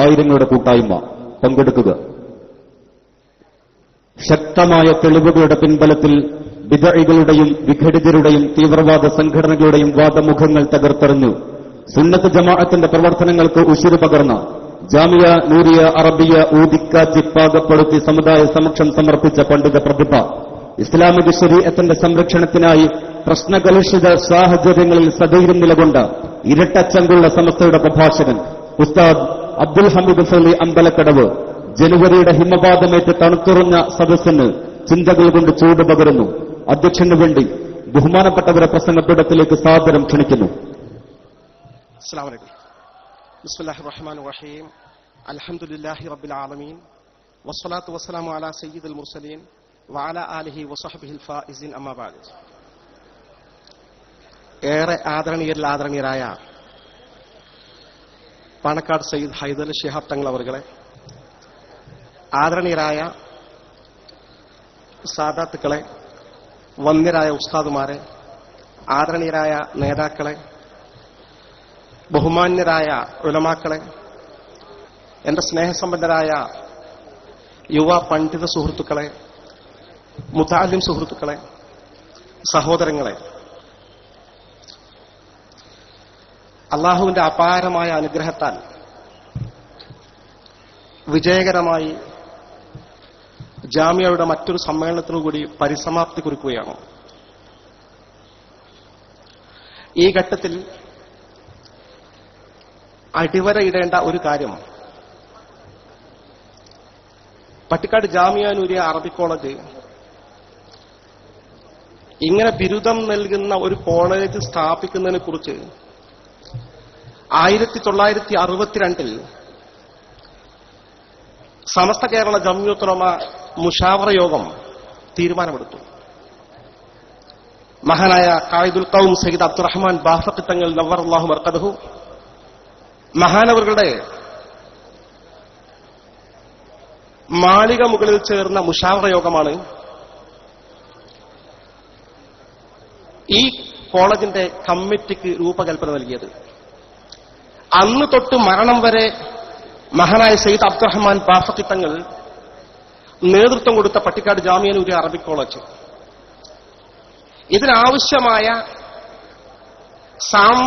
ആയിരങ്ങളുടെ കൂട്ടായ്മ പങ്കെടുക്കുക. ശക്തമായ തെളിവുകളുടെ പിൻബലത്തിൽ വിദഴികളുടെയും വിഘടിതരുടെയും തീവ്രവാദ സംഘടനകളുടെയും വാദമുഖങ്ങൾ തകർത്തെറിഞ്ഞു. സുന്നത്ത് ജമാഅത്തിന്റെ പ്രവർത്തനങ്ങൾക്ക് ഉശിരു പകർന്ന ജാമിയ നൂരിയ അറബിയ ഊതിക്കാറ്റി പാകപ്പെടുത്തി സമുദായ സമക്ഷം സമർപ്പിച്ച പണ്ഡിത പ്രതിഭ ഇസ്ലാമിക ശരീരത്തിന്റെ സംരക്ഷണത്തിനായി പ്രശ്നകലുഷിത സാഹചര്യങ്ങളിൽ സധൈര്യം നിലകൊണ്ട ഇരട്ടച്ചങ്കുള്ള സമസ്തയുടെ പ്രഭാഷകൻ ഉസ്താദ് അബ്ദുൽ ഹമീദ് സലി അമ്പലക്കടവ് ജനുവരിയുടെ ഹിമപാതമേറ്റ് തണുത്തുറഞ്ഞ സദസ്സിന് ചിന്തകൾ കൊണ്ട് ചൂട് പകരുന്നു. അധ്യക്ഷന് വേണ്ടി ബഹുമാനപ്പെട്ടവരെ പ്രസംഗപ്പെടത്തിലേക്ക് സാദരം ക്ഷണിക്കുന്നു. ഏറെ ആദരണീയരിൽ ആദരണീയരായ പാണക്കാട് സയ്യിദ് ഹൈദർ ഷിഹാബ് തങ്ങൾ അവർകളെ ആദരണീയരായ സാദാത്തുക്കളെ വന്ദ്യരായ ഉസ്താദുമാരെ ആദരണീയരായ നേതാക്കളെ ബഹുമാന്യരായ ഉലമാക്കളെ എന്റെ സ്നേഹസമ്പന്നരായ യുവ പണ്ഡിത സുഹൃത്തുക്കളെ മുതാലിം സുഹൃത്തുക്കളെ സഹോദരങ്ങളെ അള്ളാഹുവിന്റെ അപാരമായ അനുഗ്രഹത്താൽ വിജയകരമായി ജാമ്യയുടെ മറ്റൊരു സമ്മേളനത്തിനു കൂടി പരിസമാപ്തി കുറിക്കുകയാണ്. ഈ ഘട്ടത്തിൽ അടിവരയിടേണ്ട ഒരു കാര്യം. പട്ടിക്കാട് ജാമിയാനൂരിയ അറബി കോളേജ് ഇങ്ങനെ ബിരുദം നൽകുന്ന ഒരു കോളേജ് സ്ഥാപിക്കുന്നതിനെ കുറിച്ച് ആയിരത്തി തൊള്ളായിരത്തി അറുപത്തിരണ്ടിൽ സമസ്ത കേരള ജമ്യൂത്തുലമ മുഷാവറ യോഗം തീരുമാനമെടുത്തു. മഹാനായ കായിദുൽ കൗം സയ്യിദ് അബ്ദുറഹ്മാൻ ബാഫത്ത് തങ്ങൾ നവർ അള്ളാഹു മർക്കദഹു. മഹാനവറുകളുടെ മാളിക മുകളിൽ ചേർന്ന മുഷാവറ യോഗമാണ് ഈ കോളേജിന്റെ കമ്മിറ്റിക്ക് രൂപകൽപ്പന നൽകിയത്. അന്ന് തൊട്ട് മരണം വരെ മഹാനായ സയ്യിദ് അബ്ദുറഹ്മാൻ ബാഫക്കി തങ്ങൾ നേതൃത്വം കൊടുത്ത പട്ടിക്കാട് ജാമ്യനൂരി അറബിക് കോളേജ്. ഇതിനാവശ്യമായ സാം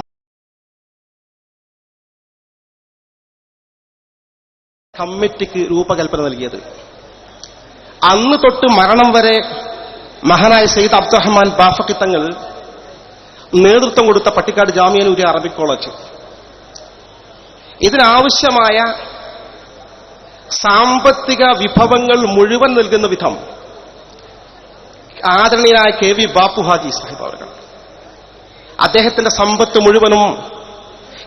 കമ്മിറ്റിക്ക് രൂപകൽപ്പന നൽകിയത്. അന്ന് തൊട്ട് മരണം വരെ മഹാനായ സയ്യിദ് അബ്ദുറഹ്മാൻ ബാഫക്കി തങ്ങൾ നേതൃത്വം കൊടുത്ത പട്ടിക്കാട് ജാമ്യനൂരി അറബിക് കോളേജ്. ഇതിനാവശ്യമായ സാമ്പത്തിക വിഭവങ്ങൾ മുഴുവൻ നൽകുന്ന വിധം ആദരണീയനായ കെ വി ബാപ്പു ഹാജി സാഹിബ് അവർ അദ്ദേഹത്തിന്റെ സമ്പത്ത് മുഴുവനും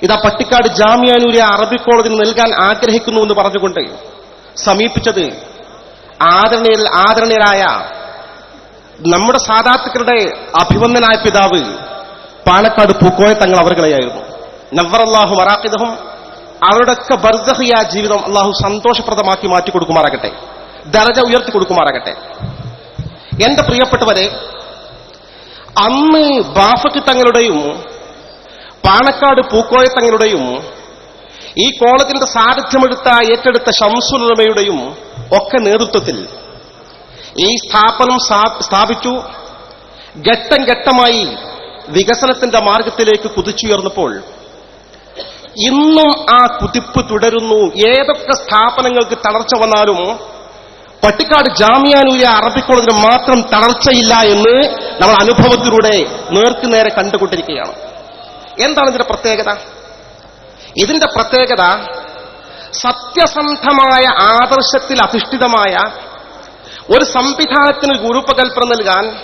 ഇതാ പട്ടിക്കാട് ജാമ്യാനൂരി അറബിക് കോളേജിൽ നൽകാൻ ആഗ്രഹിക്കുന്നു എന്ന് പറഞ്ഞുകൊണ്ട് സമീപിച്ചത് ആദരണീയ ആദരണീയരായ നമ്മുടെ സാധാർത്ഥികളുടെ അഭിവന്ദനായ പിതാവ് പാലക്കാട് പൂക്കോയ തങ്ങൾ അവർകളെയായിരുന്നു നവറല്ലാഹു മറാഖിദഹും അവരുടെയൊക്കെ ബർദഹിയ ജീവിതം അള്ളാഹു സന്തോഷപ്രദമാക്കി മാറ്റി കൊടുക്കുമാറാകട്ടെ ദരജ ഉയർത്തി കൊടുക്കുമാറാകട്ടെ എന്റെ പ്രിയപ്പെട്ടവരെ അന്ന് ബാഫക്ക് തങ്ങളുടെയും പാണക്കാട് പൂക്കോയ തങ്ങളുടെയും ഈ കോളേജിന്റെ സാരഥ്യമെടുത്ത ഏറ്റെടുത്ത ഷംസുലമയുടെയും ഒക്കെ നേതൃത്വത്തിൽ ഈ സ്ഥാപനം സ്ഥാപിച്ചു. ഘട്ടം ഘട്ടമായി വികസനത്തിന്റെ മാർഗത്തിലേക്ക് കുതിച്ചുയർന്നപ്പോൾ ഇന്നും ആ കുതിപ്പ് തുടരുന്നു. ഏതൊക്കെ സ്ഥാപനങ്ങൾക്ക് തളർച്ച വന്നാലും പട്ടിക്കാട് ജാമ്യാനൂരിയ അറബി കോളേജിന് മാത്രം തളർച്ചയില്ല എന്ന് നമ്മൾ അനുഭവത്തിലൂടെ നേർക്കുനേരെ കണ്ടുകൊണ്ടിരിക്കുകയാണ്. എന്താണ് ഇതിന്റെ പ്രത്യേകത? ഇതിന്റെ പ്രത്യേകത സത്യസന്ധമായ ആദർശത്തിൽ അധിഷ്ഠിതമായ ഒരു സംവിധാനത്തിന് രൂപകൽപ്പന നൽകാൻ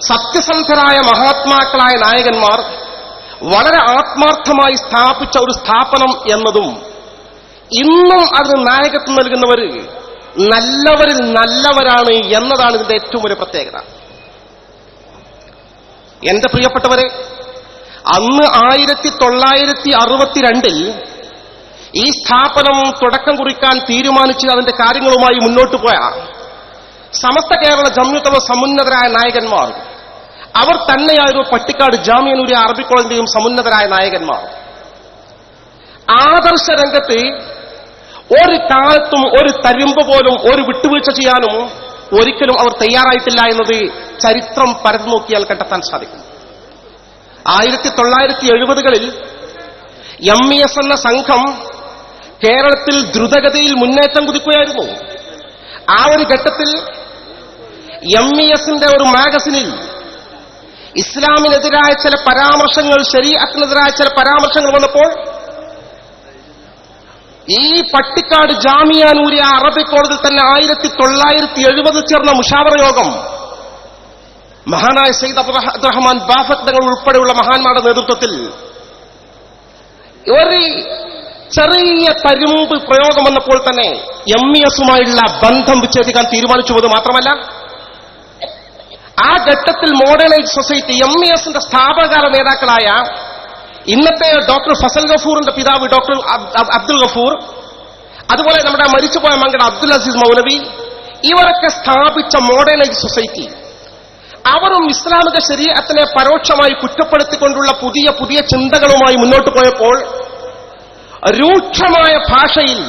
സത്യസന്ധരായ മഹാത്മാക്കളായ നായകന്മാർ വളരെ ആത്മാർത്ഥമായി സ്ഥാപിച്ച ഒരു സ്ഥാപനം എന്നതും ഇന്നും അതിന് നായകത്വം നൽകുന്നവർ നല്ലവരിൽ നല്ലവരാണ് എന്നതാണ് ഇതിന്റെ ഏറ്റവും വലിയ പ്രത്യേകത. എന്റെ പ്രിയപ്പെട്ടവരെ അന്ന് ആയിരത്തി തൊള്ളായിരത്തി അറുപത്തിരണ്ടിൽ ഈ സ്ഥാപനം തുടക്കം കുറിക്കാൻ തീരുമാനിച്ച് അതിന്റെ കാര്യങ്ങളുമായി മുന്നോട്ട് പോയ സമസ്ത കേരള ജമ്യുത്തവ സമുന്നതരായ നായകന്മാർ അവർ തന്നെയായിരുന്നു പട്ടിക്കാട് ജാമ്യനൂരി അറബി കോളേജിന്റെയും സമുന്നതരായ നായകന്മാർ. ആദർശ രംഗത്ത് ഒരു കാലത്തും ഒരു തരിമ്പ് പോലും ഒരു വിട്ടുവീഴ്ച ചെയ്യാനും ഒരിക്കലും അവർ തയ്യാറായിട്ടില്ല എന്നത് ചരിത്രം പരന്നു നോക്കിയാൽ കണ്ടെത്താൻ സാധിക്കും. ആയിരത്തി തൊള്ളായിരത്തി എഴുപതുകളിൽ എം ഇ എസ് എന്ന സംഘം കേരളത്തിൽ ദ്രുതഗതിയിൽ മുന്നേറ്റം കുതിക്കുകയായിരുന്നു. ആ ഒരു ഘട്ടത്തിൽ എം ഇ എസിന്റെ ഒരു മാഗസിനിൽ ഇസ്ലാമിനെതിരായ ചില പരാമർശങ്ങൾ ശരീരത്തിനെതിരായ ചില പരാമർശങ്ങൾ വന്നപ്പോൾ ഈ പട്ടിക്കാട് ജാമിയാനൂരി അറബി കോളേജിൽ തന്നെ ആയിരത്തി തൊള്ളായിരത്തി എഴുപത് ചേർന്ന മുഷാവറ യോഗം മഹാനായ സയ്യിദ് അബ്ദുറഹ- അബ്ദുറഹ്മാൻ ബാഫത്ത് തങ്ങൾ ഉൾപ്പെടെയുള്ള മഹാന്മാരുടെ നേതൃത്വത്തിൽ ഒരു ചെറിയ തരുമ്പ് പ്രയോഗം വന്നപ്പോൾ തന്നെ എം ഇ എസുമായുള്ള ബന്ധം വിച്ഛേദിക്കാൻ തീരുമാനിച്ചുവത് മാത്രമല്ല ആ ഘട്ടത്തിൽ മോഡേണൈസ് സൊസൈറ്റി എം ഇ എസിന്റെ സ്ഥാപകകാല നേതാക്കളായ ഇന്നത്തെ ഡോക്ടർ ഫസൽ ഗഫൂറിന്റെ പിതാവ് ഡോക്ടർ അബ്- അബ്- അബ്ദുൽ ഗഫൂർ അതുപോലെ നമ്മുടെ മരിച്ചുപോയ മങ്കട അബ്ദുൽ അസീസ് മൗലവി ഇവരൊക്കെ സ്ഥാപിച്ച മോഡേണൈസ് സൊസൈറ്റി അവരും ഇസ്ലാമിക ശരീരത്തിനെ പരോക്ഷമായി കുറ്റപ്പെടുത്തിക്കൊണ്ടുള്ള പുതിയ പുതിയ ചിന്തകളുമായി മുന്നോട്ട് പോയപ്പോൾ രൂക്ഷമായ ഭാഷയിൽ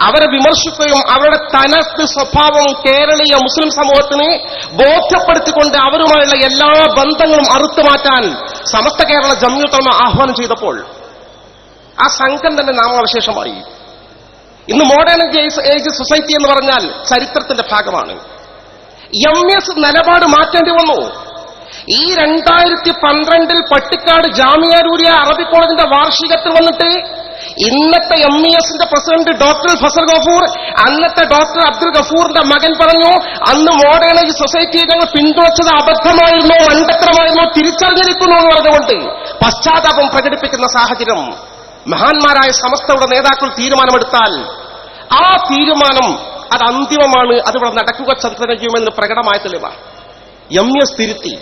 അവരെ വിമർശിക്കുകയും അവരുടെ തനത് സ്വഭാവം കേരളീയ മുസ്ലിം സമൂഹത്തിന് ബോധ്യപ്പെടുത്തിക്കൊണ്ട് അവരുമായുള്ള എല്ലാ ബന്ധങ്ങളും അറുത്തു മാറ്റാൻ സമസ്ത കേരള ജമ്യൂത്തമ ആഹ്വാനം ചെയ്തപ്പോൾ ആ സംഘം തന്നെ നാമാവശേഷമായി. ഇന്ന് മോഡേൺ ഏജ് സൊസൈറ്റി എന്ന് പറഞ്ഞാൽ ചരിത്രത്തിന്റെ ഭാഗമാണ്. എം എസ് നിലപാട് മാറ്റേണ്ടി വന്നു. ഈ രണ്ടായിരത്തി പന്ത്രണ്ടിൽ പട്ടിക്കാട് ജാമിയാരൂരിയ അറബി കോളേജിന്റെ വാർഷികത്തിൽ വന്നിട്ട് ഇന്നത്തെ എം ഇ എസിന്റെ പ്രസിഡന്റ് ഡോക്ടർ ഫസൽ ഗഫൂർ അന്നത്തെ ഡോക്ടർ അബ്ദുൽ ഗഫൂറിന്റെ മകൻ പറഞ്ഞു അന്ന് മോഡേണേജ് സൊസൈറ്റിയെ ഞങ്ങൾ പിന്തുണച്ചത് അബദ്ധമായിരുന്നോ മണ്ടത്തരമായിരുന്നോ തിരിച്ചറിഞ്ഞിരിക്കുന്നു എന്ന് പറഞ്ഞുകൊണ്ട് പശ്ചാത്താപം പ്രകടിപ്പിക്കുന്ന സാഹചര്യം മഹാന്മാരായ സമസ്തയുടെ നേതാക്കൾ തീരുമാനമെടുത്താൽ ആ തീരുമാനം അത് അന്തിമമാണ് അതിവിടെ നടക്കുക ചന്ദ്രനജീവമെന്ന് പ്രകടമായ തെളിവ എം എസ് തിരുത്തി.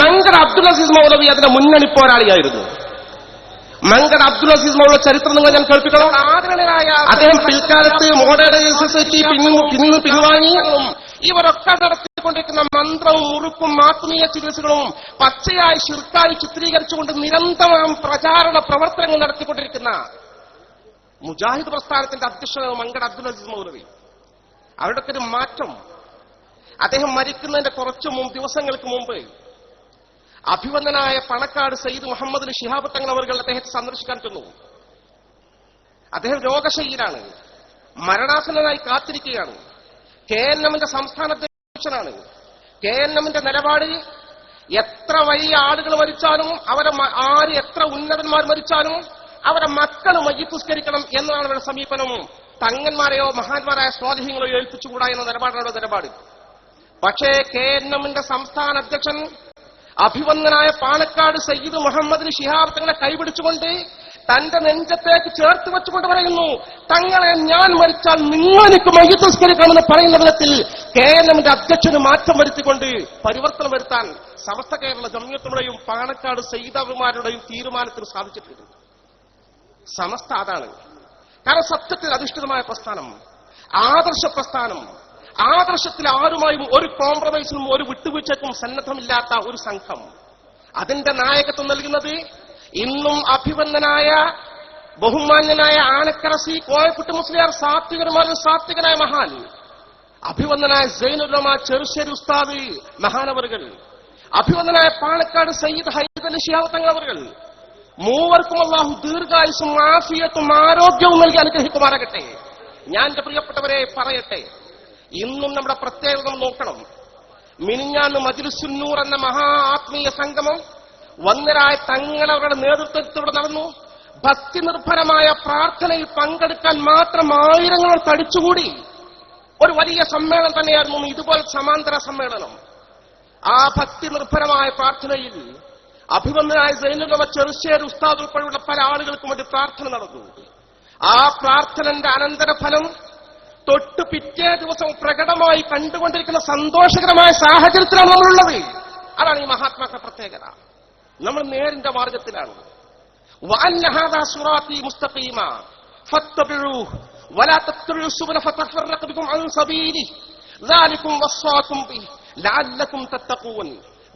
മങ്കർ അബ്ദുൽ അസീസ് മൗലവി അതിന്റെ മുന്നണി പോരാളിയായിരുന്നു. മങ്കർ അബ്ദുൽ അസീസ് മോളുടെ ചരിത്രം നിങ്ങൾ ഞാൻ കേൾപ്പിക്കണം? അദ്ദേഹം പിൽക്കാലത്ത് മോഡേൺ സൊസൈറ്റി പിന്നു പിൻവാങ്ങി. ഇവരൊക്കെ നടത്തിക്കൊണ്ടിരിക്കുന്ന മന്ത്രവും ഉറുപ്പും ആത്മീയ ചികിത്സകളും പച്ചയായി ശിർക്കായി ചിത്രീകരിച്ചുകൊണ്ട് നിരന്തരം പ്രചാരണ പ്രവർത്തനങ്ങൾ നടത്തിക്കൊണ്ടിരിക്കുന്ന മുജാഹിദ് പ്രസ്ഥാനത്തിന്റെ അധ്യക്ഷനാണ് മങ്കട അബ്ദുൽ അസീസ് മൗലവി. അവരുടെ ഒരു മാറ്റം. അദ്ദേഹം മരിക്കുന്നതിന്റെ കുറച്ചു ദിവസങ്ങൾക്ക് മുമ്പ് അഭിവന്ദനായ പണക്കാട് സയ്യിദ് മുഹമ്മദ് ഷിഹാബ് തങ്ങൾ അവർ അദ്ദേഹത്തെ സന്ദർശിക്കാൻ ചെന്നു. അദ്ദേഹം രോഗശൈലിയിലാണ് മരണാസന്നനായി കാത്തിരിക്കുകയാണ്. കെ എൻ എമ്മിന്റെ സംസ്ഥാന അധ്യക്ഷനാണ്. കെ എൻ എമ്മിന്റെ നിലപാട് എത്ര വലിയ ആളുകൾ മരിച്ചാലും അവരെ ആര് എത്ര ഉന്നതന്മാർ മരിച്ചാലും അവരെ മക്കൾ മയ്യപ്പുസ്കരിക്കണം എന്നതാണ് അവരുടെ സമീപനം. തങ്ങന്മാരെയോ മഹാന്മാരായ സ്വാധീനങ്ങളോ ഏൽപ്പിച്ചുകൂടാ എന്ന നിലപാടാണ് നിലപാട്. പക്ഷേ കെ എൻ എമ്മിന്റെ സംസ്ഥാന അധ്യക്ഷൻ അഭിവന്ദനായ പാലക്കാട് സയ്യിദ് മുഹമ്മദിന് ഷിഹാബ് തങ്ങളെ കൈപിടിച്ചുകൊണ്ട് തന്റെ നെഞ്ചത്തേക്ക് ചേർത്ത് വെച്ചുകൊണ്ട് പറയുന്നു തങ്ങളെ ഞാൻ മരിച്ചാൽ നിങ്ങൾ എനിക്ക് മയ്യത്തുസ്കരിക്കണമെന്ന് പറയുന്ന വിധത്തിൽ കെ എൻ എമ്മിന്റെ അധ്യക്ഷന് മാറ്റം വരുത്തിക്കൊണ്ട് പരിവർത്തനം വരുത്താൻ സമസ്ത കേരള ജമ്യത്തുടെയും പാണക്കാട് സയ്യിദാബുമാരുടെയും തീരുമാനത്തിന് സാധിച്ചിട്ടുണ്ട്. സമസ്ത അതാണ്. കാരണം സത്യത്തിൽ അധിഷ്ഠിതമായ പ്രസ്ഥാനം ആദർശ പ്രസ്ഥാനം ആദർശത്തിൽ ആരുമായും ഒരു കോംപ്രമൈസിനും ഒരു വിട്ടുവീഴ്ചക്കും സന്നദ്ധമില്ലാത്ത ഒരു സംഘം. അതിന്റെ നായകത്വം നൽകുന്നത് ഇന്നും അഭിവന്ദനായ ബഹുമാന്യനായ ആനക്കര സി മുസ്ലിയാർ സാത്വികന്മാരിൽ സാത്വികനായ മഹാൻ. അഭിവന്ദനായ സൈനുലമ ചെറുശ്ശേരി ഉസ്താദ് മഹാനവറുകൾ. അഭിവന്ദനായ പാലക്കാട് സയ്യിദ് ഹൈദലി ഷിഹാബ് തങ്ങളവറുകൾ. മൂവർക്കും അള്ളാഹു ദീർഘായുസും ആഫിയത്തും ആരോഗ്യവും നൽകി അനുഗ്രഹിക്കുമാറാകട്ടെ. ഞാൻ എന്റെ പ്രിയപ്പെട്ടവരെ പറയട്ടെ ഇന്നും നമ്മുടെ പ്രത്യേകത നോക്കണം. മിനിഞ്ഞാന്ന് മജിലുസുന്നൂർ എന്ന മഹാ ആത്മീയ സംഗമം വന്നരായ തങ്ങളവരുടെ നേതൃത്വത്തിലൂടെ നടന്നു. ഭക്തി നിർഭരമായ പ്രാർത്ഥനയിൽ പങ്കെടുക്കാൻ മാത്രം ആയിരങ്ങൾ തടിച്ചുകൂടി. ഒരു വലിയ സമ്മേളനം തന്നെയായിരുന്നു ഇതുപോലെ സമാന്തര സമ്മേളനം. ആ ഭക്തി നിർഭരമായ പ്രാർത്ഥനയിൽ അഭിമന്യനായ സൈനുലമ ചെറുശ്ശേരി ഉസ്താദ് ഉൾപ്പെടെയുള്ള പല ആളുകൾക്കും വേണ്ടി പ്രാർത്ഥന നടന്നു. ആ പ്രാർത്ഥനന്റെ അനന്തരഫലം തൊട്ട് പിറ്റേ ദിവസം പ്രകടമായി കണ്ടുകൊണ്ടിരിക്കുന്ന സന്തോഷകരമായ സാഹചര്യത്തിലാണ് നമ്മളുള്ളത്. അതാണ് ഈ മഹാത്മാക്കളുടെ പ്രത്യേകത. നമ്മൾ നേരിന്റെ മാർഗത്തിലാണ്.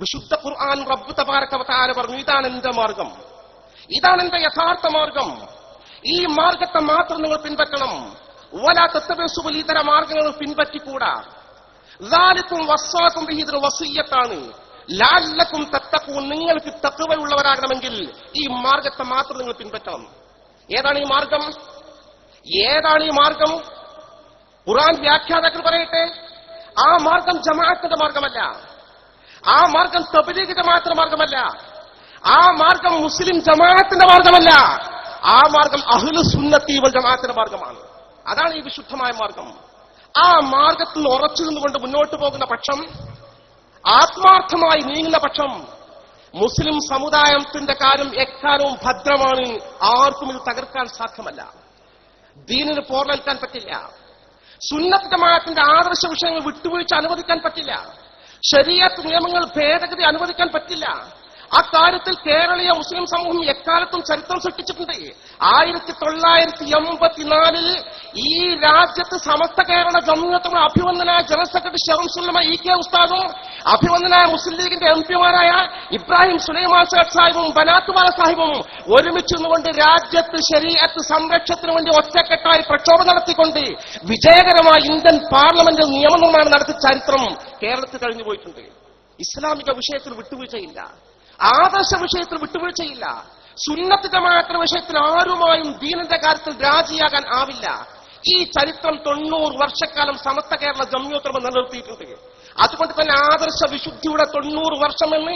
വിശുദ്ധ ഖുർആൻ റബ്ബ് തബാരക്കവതാര പറഞ്ഞു ഇതാണ് എന്റെ മാർഗം. ഇതാണ് എന്റെ യഥാർത്ഥ മാർഗം. ഈ മാർഗത്തെ മാത്രം നിങ്ങൾ പിൻപറ്റണം വലാത്തത്തബസുബൽ ഇതര മാർഗങ്ങൾ പിൻപറ്റിക്കൂടാ ലാലിക്കും വസ്വാക്കും വിഹിതന് വസൂയത്താണ് ലാലക്കും തത്തക്കവും നിങ്ങൾക്ക് തത്വയുള്ളവരാകണമെങ്കിൽ ഈ മാർഗത്തെ മാത്രം നിങ്ങൾ പിൻപറ്റണം. ഏതാണ് ഈ മാർഗം? ഏതാണ് ഈ മാർഗം? ഖുറാൻ വ്യാഖ്യാതാക്കൾ പറയട്ടെ ആ മാർഗം ജമാഅത്തിന്റെ മാർഗമല്ല. ആ മാർഗം തബലീഗ് ജമാഅത്തിന്റെ മാർഗമല്ല. ആ മാർഗം മുസ്ലിം ജമാഅത്തിന്റെ മാർഗമല്ല. ആ മാർഗം അഹ്ലു സുന്നത്തി ജമാഅത്തിന്റെ മാർഗമാണ്. അതാണ് ഈ വിശുദ്ധമായ മാർഗം. ആ മാർഗത്തിൽ ഉറച്ചു നിന്നുകൊണ്ട് മുന്നോട്ട് പോകുന്ന പക്ഷം ആത്മാർത്ഥമായി നീങ്ങുന്ന പക്ഷം മുസ്ലിം സമുദായത്തിന്റെ കാര്യം എക്കാലവും ഭദ്രമാണ് ആർക്കും ഇത് തകർക്കാൻ സാധ്യമല്ല. ദീനിന് പോർലേൽക്കാൻ പറ്റില്ല. സുന്നത്ത് ജമാഅത്തിന്റെ ആദർശ വിഷയങ്ങൾ വിട്ടുവീഴ്ച അനുവദിക്കാൻ പറ്റില്ല. ശരീരത്ത് നിയമങ്ങൾ ഭേദഗതി അനുവദിക്കാൻ പറ്റില്ല. അക്കാര്യത്തിൽ കേരളീയ മുസ്ലിം സമൂഹം എക്കാലത്തും ചരിത്രം സൃഷ്ടിച്ചിട്ടുണ്ട്. ആയിരത്തി തൊള്ളായിരത്തി എൺപത്തിനാലിൽ ഈ രാജ്യത്ത് സമസ്ത കേരള ജമ്മിയത്തുള്ള അഭിവന്ദനായ ജനറൽ സെക്രട്ടറി ഷെറംസുല്ലമ ഇ കെ ഉസ്താദും അഭിവന്ദനായ മുസ്ലിം ലീഗിന്റെ എം പിമാരായ ഇബ്രാഹിം സുലൈമാൻ സേഖ് സാഹിബും ബനാത്തുമാല സാഹിബും ഒരുമിച്ച് നിന്നുകൊണ്ട് രാജ്യത്ത് ശരീരത്ത് സംരക്ഷണത്തിന് വേണ്ടി ഒറ്റക്കെട്ടായി പ്രക്ഷോഭം നടത്തിക്കൊണ്ട് വിജയകരമായി ഇന്ത്യൻ പാർലമെന്റ് നിയമനിർമ്മാണം നടത്തിയ ചരിത്രം കേരളത്തിൽ കഴിഞ്ഞു പോയിട്ടുണ്ട് ഇസ്ലാമിക വിഷയത്തിൽ വിട്ടുവീഴ്ചയില്ല. ആദർശ വിഷയത്തിൽ വിട്ടുവീഴ്ചയില്ല. സുന്നത്തിന്റെ മാത്രം വിഷയത്തിൽ ആരുമായും ദീനന്റെ കാര്യത്തിൽ രാജിയാകാൻ ആവില്ല. ഈ ചരിത്രം തൊണ്ണൂറ് വർഷക്കാലം സമസ്ത കേരള ജമ്യോത്രമ നിലനിർത്തിയിട്ടുണ്ട്. അതുകൊണ്ട് തന്നെ ആദർശ വിശുദ്ധിയുടെ തൊണ്ണൂറ് വർഷമെന്ന്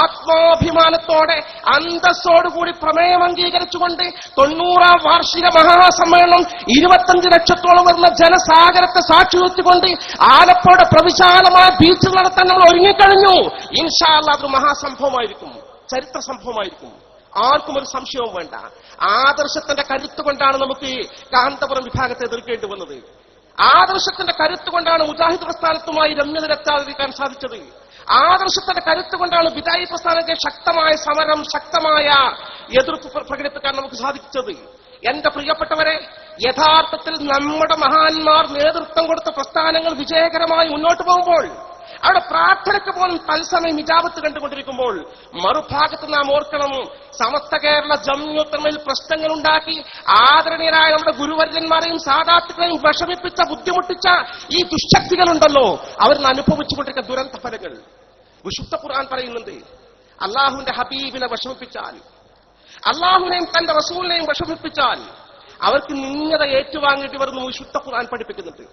ആത്മാഭിമാനത്തോടെ അന്തസ്സോടുകൂടി പ്രമേയം അംഗീകരിച്ചുകൊണ്ട് തൊണ്ണൂറാം വാർഷിക മഹാസമ്മേളനം ഇരുപത്തഞ്ച് ലക്ഷത്തോളം വരുന്ന ജനസാഗരത്തെ സാക്ഷി വെച്ചുകൊണ്ട് ആലപ്പുഴ പ്രവിശാലമായ ബീച്ച് നടത്താൻ നമ്മൾ ഒരുങ്ങിക്കഴിഞ്ഞു. ഇൻഷാല്ല അത് മഹാസംഭവമായിരിക്കും. ചരിത്ര സംഭവമായിരിക്കും. ആർക്കും ഒരു സംശയവും വേണ്ട. ആദർശത്തിന്റെ കരുത്ത് കൊണ്ടാണ് നമുക്ക് കാന്തപുരം വിഭാഗത്തെ എതിർക്കേണ്ടി വന്നത്. ആദർശത്തിന്റെ കരുത്ത് കൊണ്ടാണ് മുജാഹിദ് പ്രസ്ഥാനത്തുമായി രമ്യതയിലെത്താതിരിക്കാൻ സാധിച്ചത്. ആദർശത്തിന്റെ കരുത്ത് കൊണ്ടാണ് വിദായി പ്രസ്ഥാനത്തെ ശക്തമായ സമരം ശക്തമായ എതിർപ്പ് പ്ര- പ്രകടിപ്പിക്കാൻ നമുക്ക് സാധിച്ചത്. എന്റെ പ്രിയപ്പെട്ടവരെ യഥാർത്ഥത്തിൽ നമ്മുടെ മഹാന്മാർ നേതൃത്വം കൊടുത്ത പ്രസ്ഥാനങ്ങൾ വിജയകരമായി മുന്നോട്ട് പോകുമ്പോൾ അവിടെ പ്രാർത്ഥനയ്ക്ക് പോലും തത്സമയം ഇജാബത്ത് കണ്ടുകൊണ്ടിരിക്കുമ്പോൾ മറുഭാഗത്ത് നാം ഓർക്കണം സമസ്ത കേരള ജമ്യുത്തമയിൽ പ്രശ്നങ്ങൾ ഉണ്ടാക്കി ആദരണീയരായ നമ്മുടെ ഗുരുവര്യന്മാരെയും സാധാത്തുക്കളെയും വിഷമിപ്പിച്ച ബുദ്ധിമുട്ടിച്ച ഈ ദുശക്തികളുണ്ടല്ലോ അവർ അനുഭവിച്ചുകൊണ്ടിരിക്കുന്ന ദുരന്ത ഫലങ്ങൾ വിശുദ്ധ ഖുർആൻ പറയുന്നുണ്ട് അള്ളാഹുവിന്റെ ഹബീബിനെ വിഷമിപ്പിച്ചാൽ അള്ളാഹുവിനെയും തന്റെ റസൂലിനെയും വിഷമിപ്പിച്ചാൽ അവർക്ക് നിങ്ങത ഏറ്റുവാങ്ങേണ്ടി വരുന്നു വിശുദ്ധ ഖുർആൻ പഠിപ്പിക്കുന്നുണ്ട്.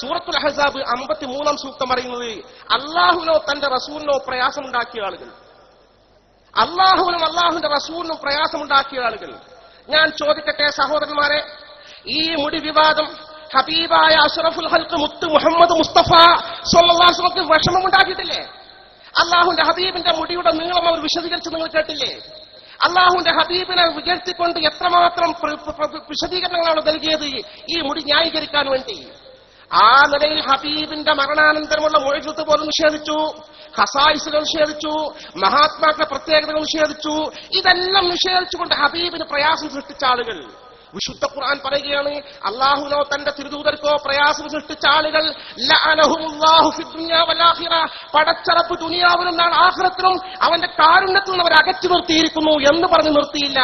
സൂറത്തുൽ അഹ്സാബ് 53 സൂക്തം പറയുന്നത് അല്ലാഹുവിനോ തന്റെ റസൂലിനോ പ്രയാസമുണ്ടാക്കിയ ആളുകൾ. അള്ളാഹുവിനും അള്ളാഹുവിന്റെ റസൂലിനും പ്രയാസമുണ്ടാക്കിയ ആളുകൾ. ഞാൻ ചോദിക്കട്ടെ സഹോദരന്മാരെ ഈ മുടി വിവാദം ഹബീബായ അഷറഫുൽ ഹൽക്ക് മുത്ത് മുഹമ്മദ് മുസ്തഫ സൊല്ലാസ്മക്ക് വിഷമമുണ്ടാക്കിയിട്ടില്ലേ? അള്ളാഹുവിന്റെ ഹബീബിന്റെ മുടിയുടെ നീളം അവർ വിശദീകരിച്ച് നിങ്ങൾ കേട്ടില്ലേ? അള്ളാഹുന്റെ ഹബീബിനെ ഉയർത്തിക്കൊണ്ട് എത്രമാത്രം വിശദീകരണങ്ങളാണ് നൽകിയത് ഈ മുടി ന്യായീകരിക്കാൻ വേണ്ടി. ആ നിലയിൽ ഹബീബിന്റെ മരണാനന്തരമുള്ള മൊഴിജത്ത് പോലും നിഷേധിച്ചു ഹസായിസുകൾ നിഷേധിച്ചു മഹാത്മാക്കളുടെ പ്രത്യേകതകൾ നിഷേധിച്ചു. ഇതെല്ലാം നിഷേധിച്ചുകൊണ്ട് ഹബീബിന് പ്രയാസം സൃഷ്ടിച്ച ആളുകൾ. വിശുദ്ധ ഖുർആൻ പറയുകയാണ് അള്ളാഹുനോ തന്റെ തിരുദൂതർക്കോ പ്രയാസം സൃഷ്ടിച്ച ആളുകൾ. പടച്ചറപ്പ് ദുനിയാവിലും നാൾ ആഖിറത്തിലും അവന്റെ കാരുണ്യത്തിൽ നിന്ന് അവർ അകറ്റി നിർത്തിയിരിക്കുന്നു എന്ന് പറഞ്ഞ് നിർത്തിയില്ല.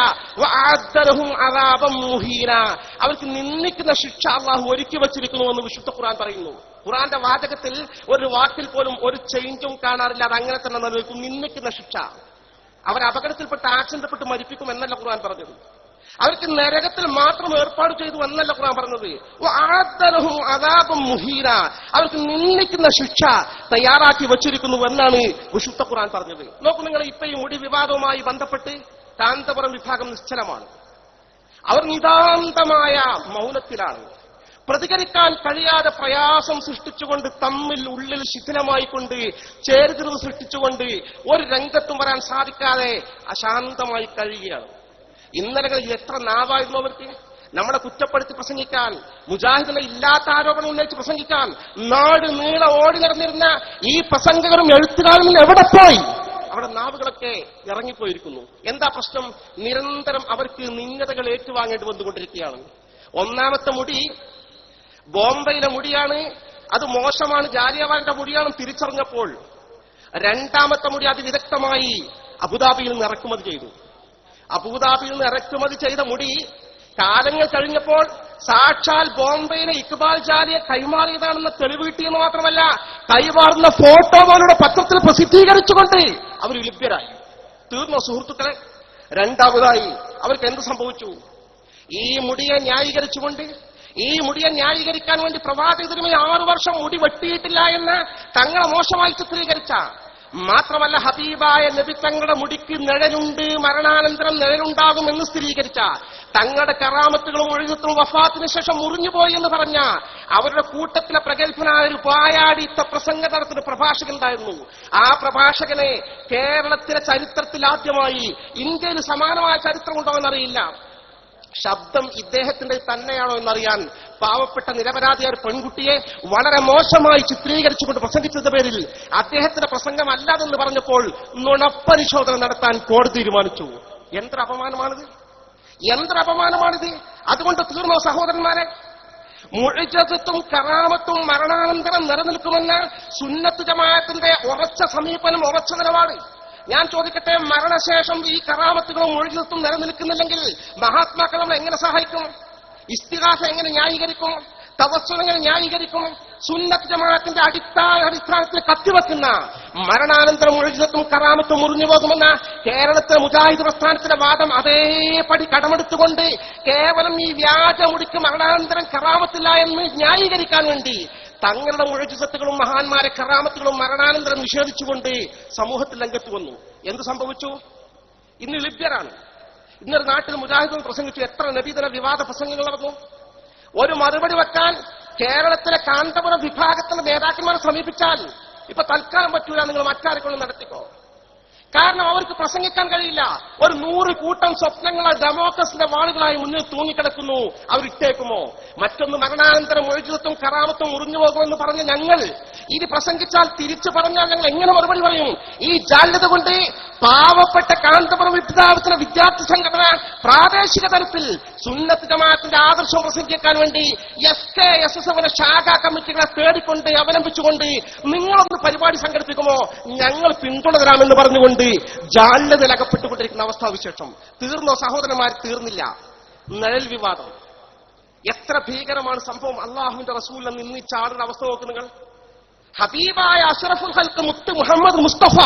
അവർക്ക് നിന്ദിക്കുന്ന ശിക്ഷ അള്ളാഹു ഒരുക്കി വച്ചിരിക്കുന്നു എന്ന് വിശുദ്ധ ഖുർആൻ പറയുന്നു. ഖുറാന്റെ വാചകത്തിൽ ഒരു വാക്കിൽ പോലും ഒരു ചേഞ്ചും കാണാറില്ല അത് അങ്ങനെ തന്നെ നിലനിൽക്കും. നിന്ദിക്കുന്ന ശിക്ഷ. അവർ അപകടത്തിൽപ്പെട്ട് ആക്സിഡന്റപ്പെട്ട് മരിപ്പിക്കും എന്നല്ല ഖുർആൻ പറഞ്ഞത്. അവർക്ക് നരകത്തിൽ മാത്രം ഏർപ്പാട് ചെയ്തു എന്നല്ല ഖുർആൻ പറഞ്ഞത്. ആദരവും അതാപം മുഹീന. അവർക്ക് നിന്ദിക്കുന്ന ശിക്ഷ തയ്യാറാക്കി വച്ചിരിക്കുന്നു എന്നാണ് വിശുദ്ധ ഖുർആൻ പറഞ്ഞത്. നോക്കൂ നിങ്ങൾ ഇപ്പൊ ഈ മുടി വിവാദവുമായി ബന്ധപ്പെട്ട് കാന്തപുരം വിഭാഗം നിശ്ചലമാണ്. അവർ നിതാന്തമായ മൗനത്തിലാണ്. പ്രതികരിക്കാൻ കഴിയാതെ പ്രയാസം സൃഷ്ടിച്ചുകൊണ്ട് തമ്മിൽ ഉള്ളിൽ ശിഥിലമായിക്കൊണ്ട് ചേരുതിരിവ് സൃഷ്ടിച്ചുകൊണ്ട് ഒരു രംഗത്തും വരാൻ സാധിക്കാതെ അശാന്തമായി കഴിയുകയാണ്. ഇന്നലകളിൽ എത്ര നാവായിരുന്നു അവർക്ക്? നമ്മളെ കുറ്റപ്പെടുത്തി പ്രസംഗിക്കാൻ മുജാഹിദിനെ ഇല്ലാത്ത ആരോപണം ഉന്നയിച്ച് പ്രസംഗിക്കാൻ നാട് നീള ഓടി നടന്നിരുന്ന ഈ പ്രസംഗകരും എഴുത്തുകാരും എവിടെ പോയി? അവിടെ നാവുകളൊക്കെ ഇറങ്ങിപ്പോയിരിക്കുന്നു. എന്താ പ്രശ്നം? നിരന്തരം അവർക്ക് നിന്ദതകൾ ഏറ്റുവാങ്ങേണ്ടി വന്നുകൊണ്ടിരിക്കുകയാണ്. ഒന്നാമത്തെ മുടി ബോംബെയിലെ മുടിയാണ്. അത് മോശമാണ്. ജാലിയവാലിന്റെ മുടിയാണ് തിരിച്ചറിഞ്ഞപ്പോൾ. രണ്ടാമത്തെ മുടി അതിവിദഗ്ധമായി അബുദാബിയിൽ നിന്ന് ഇറക്കുമതി ചെയ്തു. അബുദാബിയിൽ നിന്ന് ഇറക്കുമതി ചെയ്ത മുടി കാലങ്ങൾ കഴിഞ്ഞപ്പോൾ സാക്ഷാൽ ബോംബെയിലെ ഇക്ബാൽ ജാലിയെ കൈമാറിയതാണെന്ന തെളിവ് കിട്ടിയെന്ന് മാത്രമല്ല കൈമാറുന്ന ഫോട്ടോ പോലുള്ള പത്രത്തിൽ പ്രസിദ്ധീകരിച്ചുകൊണ്ട് അവർ ലഭ്യരായി തീർന്നു സുഹൃത്തുക്കളെ? രണ്ടാമതായി അവർക്ക് എന്ത് സംഭവിച്ചു? ഈ മുടിയെ ന്യായീകരിച്ചുകൊണ്ട് ഈ മുടിയെ ന്യായീകരിക്കാൻ വേണ്ടി പ്രവാചകരുമായി ആറു വർഷം മുടി വെട്ടിയിട്ടില്ല എന്ന് തങ്ങളെ മോശമായി ചിത്രീകരിച്ച മാത്രമല്ല ഹബീബായ നബി തങ്ങളുടെ മുടിക്ക് നിഴലുണ്ട് മരണാനന്തരം നിഴലുണ്ടാകും എന്ന് സ്ഥിരീകരിച്ച തങ്ങളുടെ കറാമത്തുകളും ഒഴുകത്തും വഫാത്തിന് ശേഷം മുറിഞ്ഞുപോയി എന്ന് പറഞ്ഞ അവരുടെ കൂട്ടത്തിലെ പ്രഗത്ഭനായ ഒരു പായാടിത്ത പ്രസംഗ തരത്തിന് പ്രഭാഷകൻ ഉണ്ടായിരുന്നു. ആ പ്രഭാഷകനെ കേരളത്തിലെ ചരിത്രത്തിൽ ആദ്യമായി ഇന്ത്യയിൽ സമാനമായ ചരിത്രം ഉണ്ടോ എന്നറിയില്ല. ശബ്ദം ഇദ്ദേഹത്തിന്റെ തന്നെയാണോ എന്നറിയാൻ പാവപ്പെട്ട നിരപരാധിയ ഒരു പെൺകുട്ടിയെ വളരെ മോശമായി ചിത്രീകരിച്ചുകൊണ്ട് പ്രസംഗിച്ചത് പേരിൽ അദ്ദേഹത്തിന്റെ പ്രസംഗം അല്ലാതെന്ന് പറഞ്ഞപ്പോൾ നുണപരിശോധന നടത്താൻ കോടതി തീരുമാനിച്ചു. എന്തൊരു അപമാനമാണിത്? എന്തൊരു അപമാനമാണിത്? അതുകൊണ്ട് തീർന്നോ സഹോദരന്മാരെ? മുഴിജത്തും കറാമത്തും മരണാനന്തരം നിലനിൽക്കുമെന്ന സുന്നത്ത് ജമാഅത്തിന്റെ ഉറച്ച സമീപനം ഉറച്ച നിലപാട്. ഞാൻ ചോദിക്കട്ടെ മരണശേഷം ഈ കറാമത്തുകളും മുഴുവത്തും നിലനിൽക്കുന്നില്ലെങ്കിൽ മഹാത്മാക്കൾ നമ്മൾ എങ്ങനെ സഹായിക്കും? ഇസ്തിഹാസ എങ്ങനെ ന്യായീകരിക്കും? തപസ്വങ്ങൾ ന്യായീകരിക്കും? സുന്നത്ത് ജമാഅത്തിന്റെ അടിസ്ഥാന അടിസ്ഥാനത്തിൽ കത്തിവെക്കുന്ന മരണാനന്തരം മുഴുവത്തും കറാമത്തും മുറിഞ്ഞു പോകുമെന്ന കേരളത്തിലെ മുജാഹിദ് പ്രസ്ഥാനത്തിന്റെ വാദം അതേപടി കടമെടുത്തുകൊണ്ട് കേവലം ഈ വ്യാജ മുടിക്ക് മരണാനന്തരം കറാമത്തില്ല എന്ന് ന്യായീകരിക്കാൻ വേണ്ടി തങ്ങളുടെ മുഴജുസത്തുകളും മഹാന്മാരെ കറാമത്തുകളും മരണാനന്തരം നിഷേധിച്ചുകൊണ്ട് സമൂഹത്തിൽ രംഗത്ത് വന്നു. എന്ത് സംഭവിച്ചു? ഇന്ന് ലിബ്യരാണ്. ഇന്നൊരു നാട്ടിൽ മുജാഹിദും പ്രസംഗിച്ചു. എത്ര നബീതര വിവാദ പ്രസംഗങ്ങൾ നടന്നു? ഒരു മറുപടി വെക്കാൻ കേരളത്തിലെ കാന്തപുരം വിഭാഗത്തിലെ നേതാക്കന്മാരെ സമീപിച്ചാൽ ഇപ്പൊ തൽക്കാലം പറ്റൂല. നിങ്ങൾ മറ്റാരെക്കൊണ്ട് നടത്തിക്കോ? കാരണം അവർക്ക് പ്രസംഗിക്കാൻ കഴിയില്ല. ഒരു നൂറ് കൂട്ടം സ്വപ്നങ്ങൾ ഡെമോക്രസിന്റെ വാളുകളായി മുന്നിൽ തൂങ്ങിക്കിടക്കുന്നു. അവരിട്ടേക്കുമോ? മറ്റൊന്ന് മരണാനന്തരം ഒഴിച്ചിടത്തും കറാമത്തും ഉറിഞ്ഞു പോകുമെന്ന് പറഞ്ഞ ഞങ്ങൾ ഇനി പ്രസംഗിച്ചാൽ തിരിച്ചു പറഞ്ഞാൽ ഞങ്ങൾ എങ്ങനെ മറുപടി പറയും? ഈ ജാള്യത കൊണ്ട് പാവപ്പെട്ട കാന്തപുരം വിദ്യാർത്ഥന വിദ്യാർത്ഥി സംഘടന പ്രാദേശിക തലത്തിൽ സുന്നത്ത് ജമാഅത്തിന്റെ ആദർശം പ്രസംഗിക്കാൻ വേണ്ടി എസ് കെ എസ് എസ് എഫിന്റെ ശാഖാ കമ്മിറ്റികളെ തേടിക്കൊണ്ട് അവലംബിച്ചുകൊണ്ട് നിങ്ങളൊന്ന് പരിപാടി സംഘടിപ്പിക്കുമോ? ഞങ്ങൾ പിന്തുടരാമെന്ന് പറഞ്ഞുകൊണ്ട് ജാള്യതയിൽ അകപ്പെട്ടുകൊണ്ടിരിക്കുന്ന അവസ്ഥാവിശേഷം. തീർന്നോ സഹോദരന്മാർ? തീർന്നില്ല. നിഴൽ വിവാദം. എത്ര ഭീകരമാണ് സംഭവം. അള്ളാഹുവിന്റെ റസൂലിനെ എന്ന് ഈ ചാടുന്ന അവസ്ഥ നോക്ക് നിങ്ങൾ? ഹബീബായ അഷറഫുൽ ഹൽക്ക് മുത്ത് മുഹമ്മദ് മുസ്തഫ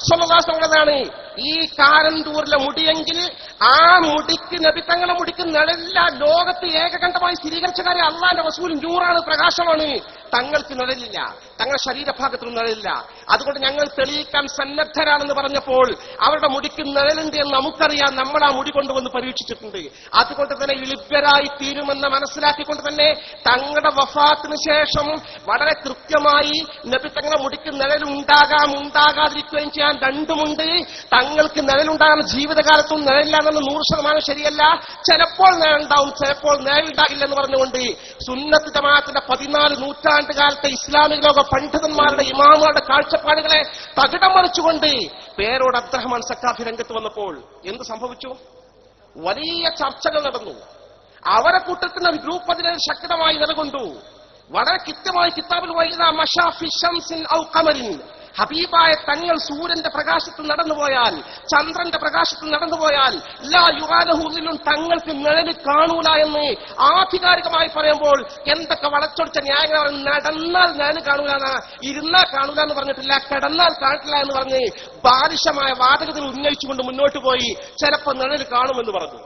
സ്വല്ലതാണ് ഈ കാരന്തൂരിലെ മുടിയെങ്കിൽ ആ മുടിക്ക് തങ്ങളെ മുടിക്ക് നിഴലില്ല. ലോകത്ത് ഏകകണ്ഠമായി സ്ഥിരീകരിച്ച കാര്യം അള്ളാന്റെ വസൂലും നൂറാണ് പ്രകാശമാണ്. തങ്ങൾക്ക് നിഴലില്ല. തങ്ങളുടെ ശരീരഭാഗത്തിന് നിഴലില്ല. അതുകൊണ്ട് ഞങ്ങൾ തെളിയിക്കാൻ സന്നദ്ധരാണെന്ന് പറഞ്ഞപ്പോൾ അവരുടെ മുടിക്ക് നിഴലുണ്ട് എന്ന് നമുക്കറിയാം. നമ്മൾ ആ മുടി കൊണ്ടുവന്ന് പരീക്ഷിച്ചിട്ടുണ്ട്. അതുകൊണ്ട് തന്നെ ഇളിപ്പരായി തീരുമെന്ന് മനസ്സിലാക്കിക്കൊണ്ട് തന്നെ തങ്ങളുടെ വഫാത്തിന് ശേഷം വളരെ കൃത്യമായി നബി തങ്ങളുടെ മുടിക്ക് നിഴൽ ഉണ്ടാകാം ഉണ്ടാകാതിരിക്കുകയും ചെയ്യാൻ രണ്ടുമുണ്ട്. തങ്ങൾക്ക് നിഴലുണ്ടാകുന്ന ജീവിതകാലത്തും നിഴലില്ലാണെന്ന് നൂറ് ശതമാനം ശരിയല്ല. ചിലപ്പോൾ നേടുണ്ടാവും ചിലപ്പോൾ നിഴലുണ്ടാകില്ല എന്ന് പറഞ്ഞുകൊണ്ട് സുന്നത്ത് ജമാഅത്തിന്റെ പതിനാല് നൂറ്റാണ്ട് കാലത്തെ ഇസ്ലാമിക ലോക പണ്ഡിതന്മാരുടെ ഇമാമുകളുടെ കാഴ്ചപ്പാടുകളെ തകിടം മറിച്ചുകൊണ്ട് പേരോട് അബ്ദുറഹ്മാൻ സക്കാഫി രംഗത്ത് വന്നപ്പോൾ എന്ത് സംഭവിച്ചു? വലിയ ചർച്ചകൾ നടന്നു. അവരെ കൂട്ടത്തിന് ഒരു ഗ്രൂപ്പ് അതിനെ ശക്തമായി നിലകൊണ്ടു. വളരെ കൃത്യമായി കിതാബിൽ വൈകുന്ന മഷാഫി ഔ കമരിൻ ഹബീബായ തങ്ങൾ സൂര്യന്റെ പ്രകാശത്തിൽ നടന്നുപോയാൽ ചന്ദ്രന്റെ പ്രകാശത്തിൽ നടന്നുപോയാൽ എല്ലാ യുവാനഹൂലിലും തങ്ങൾക്ക് നിഴൽ കാണൂല എന്ന് ആധികാരികമായി പറയുമ്പോൾ എന്തൊക്കെ വളച്ചൊടിച്ച ന്യായങ്ങൾ നടന്നാൽ നിഴൽ കാണൂല ഇരുന്നാൽ കാണൂല എന്ന് പറഞ്ഞിട്ടില്ല കിടന്നാൽ കാണില്ല എന്ന് പറഞ്ഞ് ബാലിശമായ വാതകത്തിൽ ഉന്നയിച്ചുകൊണ്ട് മുന്നോട്ട് പോയി ചിലപ്പോൾ നിഴൽ കാണുമെന്ന് പറഞ്ഞു.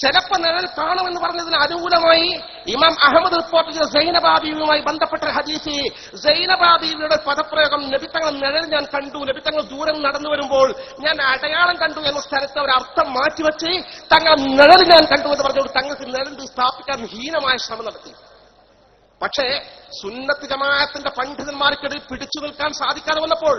ചിലപ്പോ നിഴൽ കാണുമെന്ന് പറഞ്ഞതിന് അനുകൂലമായി ഇമാം അഹമ്മദ് റിപ്പോർട്ട് ചെയ്ത സൈനബാബിയുമായി ബന്ധപ്പെട്ട ഹദീസ്. സൈനബാബിയുടെ പദപ്രയോഗം നബിത്തങ്ങൾ നിഴൽ ഞാൻ കണ്ടു നബിത്തങ്ങൾ ദൂരം നടന്നു വരുമ്പോൾ ഞാൻ അടയാളം കണ്ടു എന്ന സ്ഥലത്ത് ഒരു അർത്ഥം മാറ്റിവെച്ച് തങ്ങൾ നിഴൽ ഞാൻ കണ്ടു എന്ന് പറഞ്ഞുകൊണ്ട് തങ്ങൾക്ക് നിഴൽ സ്ഥാപിക്കാൻ ഹീനമായ ശ്രമം നടത്തി. പക്ഷേ സുന്നത്ത് ജമാഅത്തിന്റെ പണ്ഡിതന്മാർക്കിടയിൽ പിടിച്ചു നിൽക്കാൻ സാധിക്കാതെ വന്നപ്പോൾ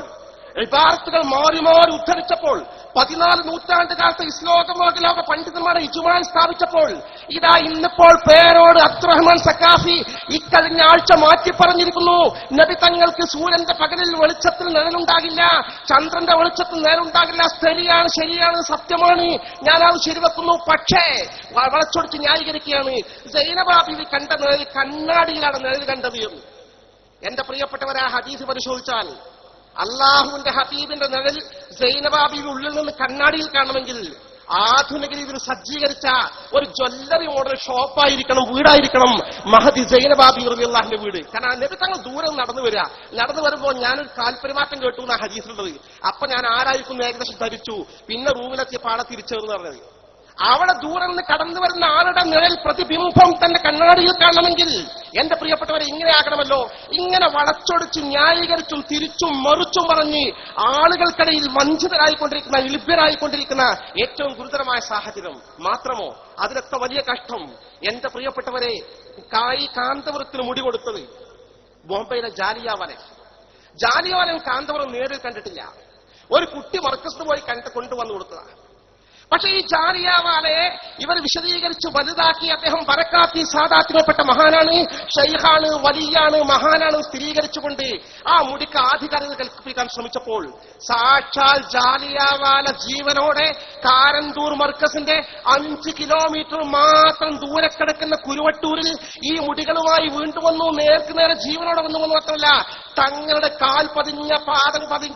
ഇബാറത്തുകൾ മാറി മാറി ഉദ്ധരിച്ചപ്പോൾ പതിനാല് നൂറ്റാണ്ട് കാലത്ത് ഇസ്ലോകമോക ലോക പണ്ഡിതന്മാരെ ഇജുമാൻ സ്ഥാപിച്ചപ്പോൾ ഇതാ ഇന്നിപ്പോൾ പേരോട് അബ്ദുറഹ്മാൻ സക്കാഫി ഇക്കഴിഞ്ഞ ആഴ്ച മാറ്റി പറഞ്ഞിരിക്കുന്നു. നബി തങ്ങൾക്ക് സൂര്യന്റെ പകലിൽ വെളിച്ചത്തിൽ നിഴലുണ്ടാകില്ല ചന്ദ്രന്റെ വെളിച്ചത്തിൽ നിഴലുണ്ടാകില്ല. ശരിയാണ് ശരിയാണ് സത്യമാണ്. ഞാൻ അത് ശരിവെക്കുന്നു പക്ഷേ വളച്ചൊടിച്ച് ന്യായീകരിക്കുകയാണ്. ജൈനബാബി കണ്ട നിഴൽ കണ്ണാടിയിലാണ് നിഴൽ കണ്ടത് എന്റെ പ്രിയപ്പെട്ടവരെ ഹദീസ് പരിശോധിച്ചാൽ അള്ളാഹുവിന്റെ ഹബീബിന്റെ നിഴൽ സൈനബാബിയുടെ ഉള്ളിൽ നിന്ന് കണ്ണാടിയിൽ കാണണമെങ്കിൽ ആധുനിക രീതിയിൽ സജ്ജീകരിച്ച ഒരു ജ്വല്ലറി മോഡൽ ഷോപ്പായിരിക്കണം വീടായിരിക്കണം. മഹദി ജൈനബാബി റബിള്ളാഹിന്റെ വീട്. കാരണം നബി തങ്ങൾ ദൂരം നടന്നു വരിക. നടന്നു വരുമ്പോൾ ഞാനൊരു കാൽപരിമാറ്റം കേട്ടു എന്നാ ഹദീസിലുള്ളത്. അപ്പൊ ഞാൻ ആരായിരിക്കും ഏകദേശം ധരിച്ചു. പിന്നെ റൂമിലെത്തിയ പാടെ തിരിച്ചെന്ന് പറഞ്ഞത്. അവിടെ ദൂരെ നിന്ന് കടന്നു വരുന്ന ആളുടെ നിഴൽ പ്രതിബിംബം തന്റെ കണ്ണാടിയിൽ കാണണമെങ്കിൽ എന്റെ പ്രിയപ്പെട്ടവരെ ഇങ്ങനെ ആകണമല്ലോ. ഇങ്ങനെ വളച്ചൊടിച്ച് ന്യായീകരിച്ചും തിരിച്ചും മറിച്ചും പറഞ്ഞ് ആളുകൾക്കിടയിൽ വഞ്ചിതരായിക്കൊണ്ടിരിക്കുന്ന ലിഭ്യരായിക്കൊണ്ടിരിക്കുന്ന ഏറ്റവും ഗുരുതരമായ സാഹചര്യം മാത്രമോ? അതിലൊക്കെ വലിയ കഷ്ടം. എന്റെ പ്രിയപ്പെട്ടവരെ കായി കാന്തപുരത്തിന് മുടി കൊടുത്തത് ബോംബെയിലെ ജാലിയാവാലെ ജാലിയാവാലൻ കാന്തപുരം നേരിൽ കണ്ടിട്ടില്ല. ഒരു കുട്ടി മർക്കസിന് പോയി കണ്ട് കൊണ്ടുവന്നു കൊടുത്തതാണ് പക്ഷെ ഈ ചാരിയാവാലെ ഇവർ വിശദീകരിച്ച് വലുതാക്കി അദ്ദേഹം വരക്കാത്തി സാദാത്തിനപ്പെട്ട മഹാനാണ് ഷെയ്ഖാണ് വലിയാണ് മഹാനാണ് സ്ഥിരീകരിച്ചുകൊണ്ട് ആ മുടിക്ക് ആധികാരികത കൽപ്പിക്കാൻ ശ്രമിച്ചപ്പോൾ സാക്ഷാൽ ജാലിയാവാല ജീവനോടെ കാരന്തൂർ മർക്കസിന്റെ അഞ്ച് കിലോമീറ്റർ മാത്രം ദൂരെ കിടക്കുന്ന കുരുവട്ടൂരിൽ ഈ മുടികളുമായി വീണ്ടും വന്നു നേർക്ക് നേരെ ജീവനോടെ വന്നു വന്നു മാത്രമല്ല തങ്ങളുടെ കാൽ പതിഞ്ഞ പാദം പതി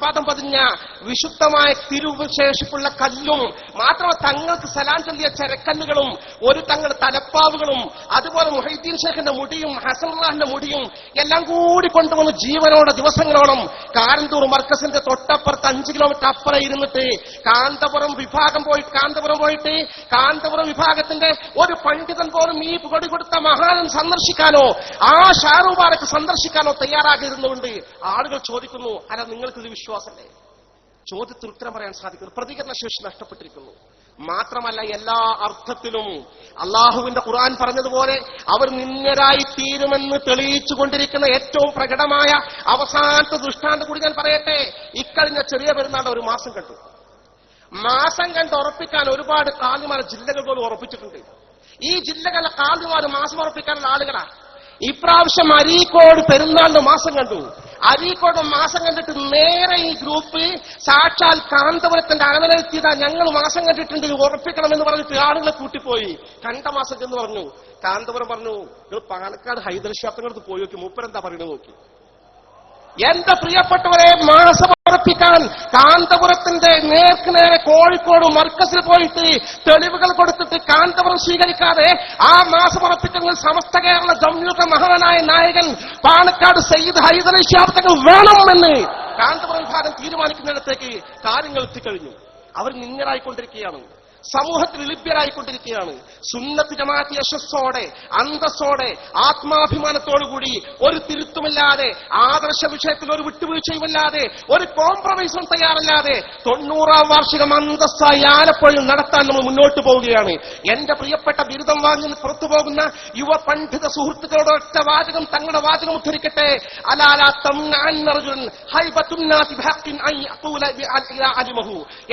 പാദം പതിഞ്ഞ വിശുദ്ധമായ തിരുവിശേഷിപ്പുള്ള കല്ലും മാത്രമല്ല തങ്ങൾക്ക് സലാം ചൊല്ലിയ ചരക്കല്ലുകളും ഒരു തങ്ങൾ തലപ്പാവുകളും അതുപോലെ മുഹൈദ്ദീൻ ഷേഖിന്റെ മുടിയും ഹസൻറാഹിന്റെ മുടിയും എല്ലാം കൂടി കൊണ്ടുവന്ന് ജീവനോടെ ദിവസങ്ങളോളം കാരന്തൂർ മർക്കസിന്റെ തൊട്ടപ്പുറത്ത് അഞ്ച് കിലോമീറ്റർ അപ്പുറം ഇരുന്നിട്ട് കാന്തപുരം വിഭാഗം പോയി കാന്തപുരം പോയിട്ട് കാന്തപുരം വിഭാഗത്തിന്റെ ഒരു പണ്ഡിതൻ പോലും ഈ കൊടി കൊടുത്ത മഹാനൻ സന്ദർശിക്കാനോ ആ ഷാറുബാറക്ക് സന്ദർശിക്കാനോ തയ്യാറാകിരുന്നുകൊണ്ട് ആളുകൾ ചോദിക്കുന്നു അല്ല നിങ്ങൾക്കിത് വിശ്വാസമല്ലേ ചോദ്യത്തിന് ഉത്തരം പറയാൻ സാധിക്കുന്നു. പ്രതികരണ ശേഷി നഷ്ടപ്പെട്ടിരിക്കുന്നു. മാത്രമല്ല എല്ലാ അർത്ഥത്തിലും അള്ളാഹുവിന്റെ ഖുർആൻ പറഞ്ഞതുപോലെ അവർ നിന്നരായി തീരുമെന്ന് തെളിയിച്ചു കൊണ്ടിരിക്കുന്ന ഏറ്റവും പ്രകടമായ അവസാനത്തെ ദൃഷ്ടാന്തം കൂടി ഞാൻ പറയട്ടെ. ഇക്കഴിഞ്ഞ ചെറിയ പെരുന്നാൾ ഒരു മാസം കണ്ടു. മാസം കണ്ട് ഉറപ്പിക്കാൻ ഒരുപാട് കാലുമാർ ജില്ലകൾ പോലും ഉറപ്പിച്ചിട്ടുണ്ട്. ഈ ജില്ലകളിലെ കാലുമാർ മാസം ഉറപ്പിക്കാനുള്ള ആളുകളാണ് ഇപ്രാവശ്യം അരീക്കോട് പെരുന്നാളിന്റെ മാസം കണ്ടു. അരീക്കോട് മാസം കണ്ടിട്ട് നേരെ ഈ ഗ്രൂപ്പ് സാക്ഷാൽ കാന്തപുരത്തിന്റെ അരമനെത്തിയതാ ഞങ്ങൾ മാസം കണ്ടിട്ടുണ്ട് ഇത് ഉറപ്പിക്കണമെന്ന് പറഞ്ഞിട്ട് ആളുകളെ കൂട്ടിപ്പോയി. കണ്ട മാസം എന്ന് പറഞ്ഞു കാന്തപുരം പറഞ്ഞു നിങ്ങൾ പാലക്കാട് ഹൈദർ ക്ഷേത്രങ്ങൾക്ക് പോയി നോക്കി മൂപ്പരെന്താ പറയുന്നത് നോക്കി. എന്റെ പ്രിയപ്പെട്ടവരെ മാസം ഉറപ്പിക്കാൻ കാന്തപുരത്തിന്റെ നേർക്ക് നേരെ കോഴിക്കോട് മർക്കസിൽ പോയിട്ട് തെളിവുകൾ കൊടുത്തിട്ട് കാന്തപുരം സ്വീകരിക്കാതെ ആ മാസം ഉറപ്പിക്കുന്ന സമസ്ത കേരള ജമ്മിയുടെ മഹാനായ നായകൻ പാണക്കാട് സയ്യിദ് ഹൈദർ ശാബ്ദങ്ങൾ വേണമെന്ന് കാന്തപുരം വിഭാഗം തീരുമാനിക്കുന്നിടത്തേക്ക് കാര്യങ്ങൾ എത്തിക്കഴിഞ്ഞു. അവർ നിന്നരായിക്കൊണ്ടിരിക്കുകയാണ് സമൂഹത്തിൽ ലിപ്യരായിക്കൊണ്ടിരിക്കുകയാണ്. സുന്നത്ത് ജമാഅത്ത് യശസ്സോടെ അന്തസ്സോടെ ആത്മാഭിമാനത്തോടുകൂടി ഒരു തിരുത്തുമില്ലാതെ ആദർശ വിഷയത്തിൽ ഒരു വിട്ടുവീഴ്ചയുമില്ലാതെ ഒരു കോംപ്രമൈസും തയ്യാറല്ലാതെ തൊണ്ണൂറാം വാർഷികം അന്തസ്സായി ആലപ്പുഴയിൽ നടത്താൻ നമ്മൾ മുന്നോട്ട് പോവുകയാണ്. എന്റെ പ്രിയപ്പെട്ട ബിരുദം വാങ്ങി പുറത്തു പോകുന്ന യുവ പണ്ഡിത സുഹൃത്തുക്കളുടെ ഒറ്റ വാചകം തങ്ങളുടെ വാചകം ഉദ്ധരിക്കട്ടെ.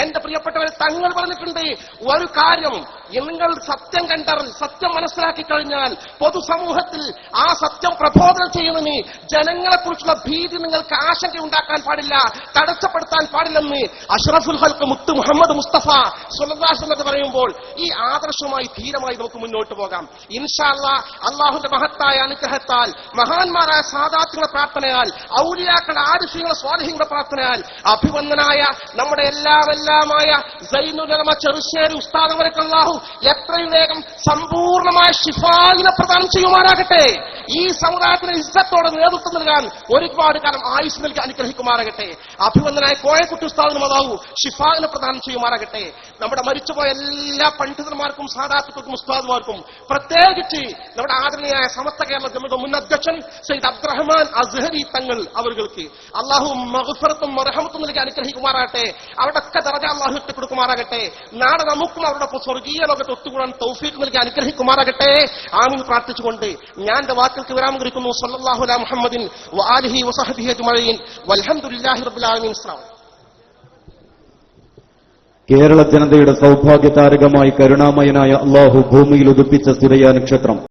എന്റെ പ്രിയപ്പെട്ടവരെ തങ്ങൾ പറഞ്ഞിട്ടുണ്ട് ഒരു കാര്യം നിങ്ങൾ സത്യം കണ്ടറിൽ സത്യം മനസ്സിലാക്കി കഴിഞ്ഞാൽ പൊതുസമൂഹത്തിൽ ആ സത്യം പ്രബോധനം ചെയ്യുന്നതിന് ജനങ്ങളെക്കുറിച്ചുള്ള ഭീതി നിങ്ങൾക്ക് ആശങ്ക ഉണ്ടാക്കാൻ പാടില്ല തടസ്സപ്പെടുത്താൻ പാടില്ലെന്ന് അഷ്റഫുൽ ഹൽക്ക് മുത്ത് മുഹമ്മദ് മുസ്തഫ സുലദാസ് എന്നത് പറയുമ്പോൾ ഈ ആദർശമായി ധീരമായി നമുക്ക് മുന്നോട്ട് പോകാം. ഇൻഷാ ഇൻഷാല്ല അള്ളാഹുന്റെ മഹത്തായ അനുഗ്രഹത്താൽ മഹാന്മാരായ സാധാത്യങ്ങളുടെ പ്രാർത്ഥനയാൽ ഔലിയാക്കളുടെ ആരുഷികളെ സ്വാധീനങ്ങളുടെ പ്രാർത്ഥനയാൽ അഭിവന്ദനായ നമ്മുടെ എല്ലാവെല്ലാമായ സൈനുലമ ചെറുശ്ശേരി ഉസ്താദങ്ങളെ അള്ളാഹു എത്രയും വേഗം സമ്പൂർണമായ ഷിഫായിനെ പ്രദാനം ചെയ്യുമാറാകട്ടെ ഈ സമുദായത്തിന് ഇസ്സത്തോടെ നേതൃത്വം നൽകാൻ ഒരുപാട് കാലം ആയുസ് നൽകി അനുഗ്രഹിക്കുമാറാകട്ടെ. അഭിവന്ദനായ കോയക്കുട്ടി ഉസ്താദിന് മതാവു ഷിഫായിനെ പ്രദാനം ചെയ്യുമാറാകട്ടെ. നമ്മുടെ മരിച്ചുപോയ എല്ലാ പണ്ഡിതന്മാർക്കും സാധാത്തുക്കൾക്കും ഉസ്താദുമാർക്കും പ്രത്യേകിച്ച് നമ്മുടെ ആദരണീയായ സമസ്ത കേരള ജമ്മുടെ മുൻ അധ്യക്ഷൻ സയ്യിദ് അബ്ദുറഹ്മാൻ അസ്ഹരി തങ്ങൾ അവർക്ക് അള്ളാഹു മഹഫറത്തും മറഹമത്തും നൽകി അനുഗ്രഹിക്കുമാറാകട്ടെ. അവിടൊക്കെ ദറജ അള്ളാഹു ഇട്ടുകൊടുക്കുമാറാകട്ടെ നാളെ നമുക്കും അവരുടെ സ്വർഗീയ ലോകത്ത് ഒത്തുകൂടാൻ തൗഫീഖ് നൽകി അനുഗ്രഹിക്കുമാറാകട്ടെ. ആമിന് പ്രാർത്ഥിച്ചുകൊണ്ട് ഞാൻ എന്റെ വാക്കുകൾക്ക് വിരാമം കുറിക്കുന്നു സല്ലല്ലാഹു അലാ മുഹമ്മദിൻ വആലിഹി വസഹബിഹി അജ്മഈൻ. വൽഹംദുലില്ലാഹി റബ്ബിൽ ആലമീൻ. അസ്സലാമു കേരള ജനതയുടെ സൗഭാഗ്യ താരകമായി കരുണാമയനായ അള്ളാഹു ഭൂമിയിൽ ഉദിപ്പിച്ച സുരയ നക്ഷത്രം